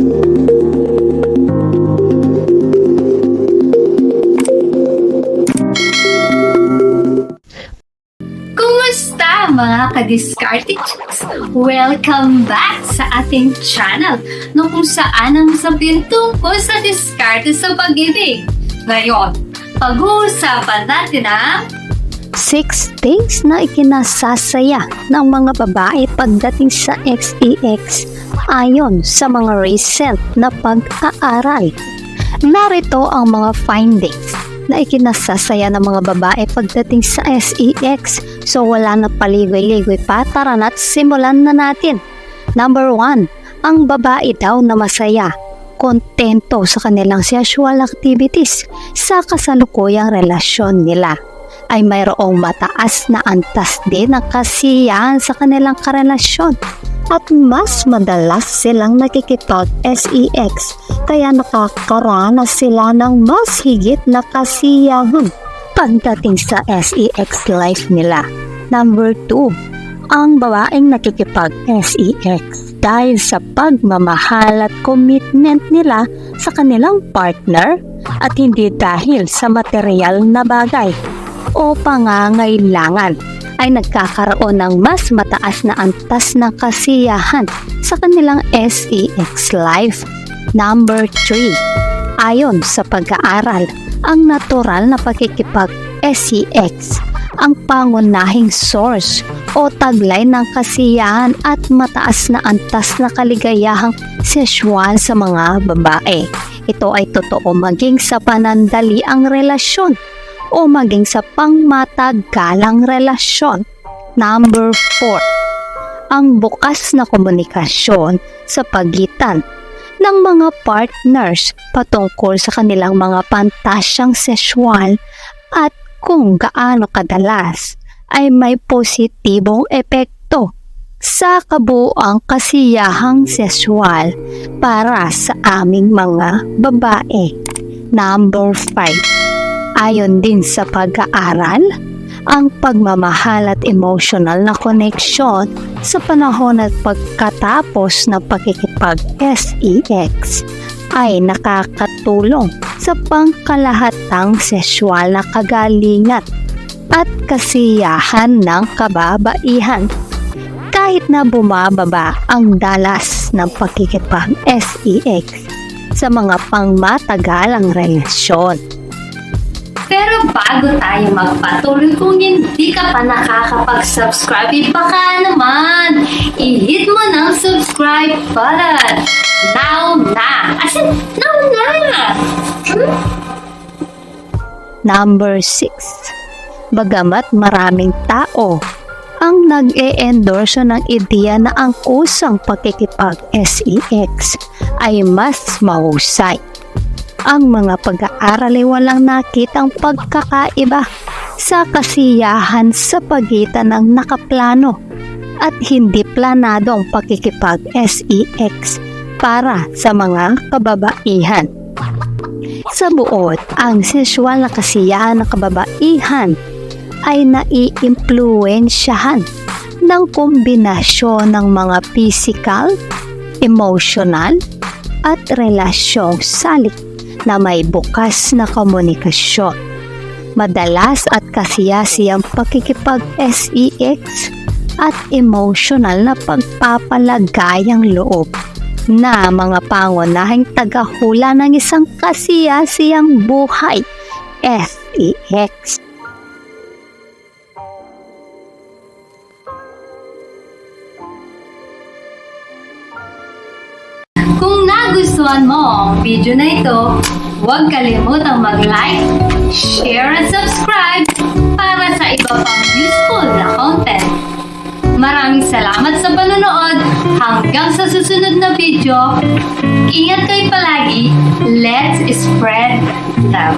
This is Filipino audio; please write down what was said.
Kumusta mga ka-discarded chicks? Welcome back sa ating channel no kung saan ang sabihin tungkol sa diskarte sa pag-ibig. Ngayon, pag-uusapan natin ang Six things na ikinasasaya ng mga babae pagdating sa XEX ayon sa mga recent na pag-aaral. Narito ang mga findings na ikinasasaya ng mga babae pagdating sa SEX. So wala na paligoy-ligoy pa, tara na't simulan na natin. Number one, ang babae daw na masaya kontento sa kanilang sexual activities sa kasalukuyang relasyon nila ay mayroong mataas na antas din ng kasiyahan sa kanilang karelasyon at mas madalas silang nakikipag-SEX kaya nakakaranas sila ng mas higit na kasiyahan pagdating sa SEX life nila. Number 2, ang babaeng nakikipag-SEX dahil sa pagmamahal at commitment nila sa kanilang partner at hindi dahil sa material na bagay o pangangailangan ay nagkakaroon ng mas mataas na antas ng kasiyahan sa kanilang SEX life. Number 3. Ayon sa pag-aaral, ang natural na pakikipag-SEX ang pangunahing source o taglay ng kasiyahan at mataas na antas na kaligayahang sexual sa mga babae. Ito ay totoo maging sa panandaliang relasyon o maging sa pangmatagalang relasyon. Number 4. Ang bukas na komunikasyon sa pagitan ng mga partners patungkol sa kanilang mga pantasyang sexual at kung gaano kadalas ay may positibong epekto sa kabuoang kasiyahang sexual para sa aming mga babae. Number 5 Ayon din sa pag-aaral, ang pagmamahal at emotional na koneksyon sa panahon at pagkatapos ng pakikipag-SEX ay nakakatulong sa pangkalahatang sexual na kagalingan at kasiyahan ng kababaihan. Kahit na bumababa ang dalas ng pakikipag-SEX sa mga pangmatagalang relasyon. Pero bago tayo magpatuloy, kung hindi ka pa nakakapag-subscribe, eh, baka naman, i-hit mo ng subscribe button. Now na! As in, now na! Hmm? Number 6. Bagamat maraming tao ang nag-e-endorso ng ideya na ang kusang pakikipag-SEX ay mas mahusay. Ang mga pag-aaral ay walang nakitang pagkakaiba sa kasiyahan sa pagitan ng nakaplano at hindi planadong pakikipag-SEX para sa mga kababaihan. Sa buod, ang sexual na kasiyahan ng kababaihan ay naiimpluwensyahan ng kombinasyon ng mga physical, emotional, at relasyong salik na may bukas na komunikasyon. Madalas at kasiyasiyang pakikipag-SEX at emotional na pagpapalagayang loob na mga pangunahing tagahula ng isang kasiyasiyang buhay SEX. Nagustuhan mo ang video na ito, huwag kalimutang mag-like, share at subscribe para sa iba pang useful na content. Maraming salamat sa panonood. Hanggang sa susunod na video, ingat kayo palagi. Let's spread love.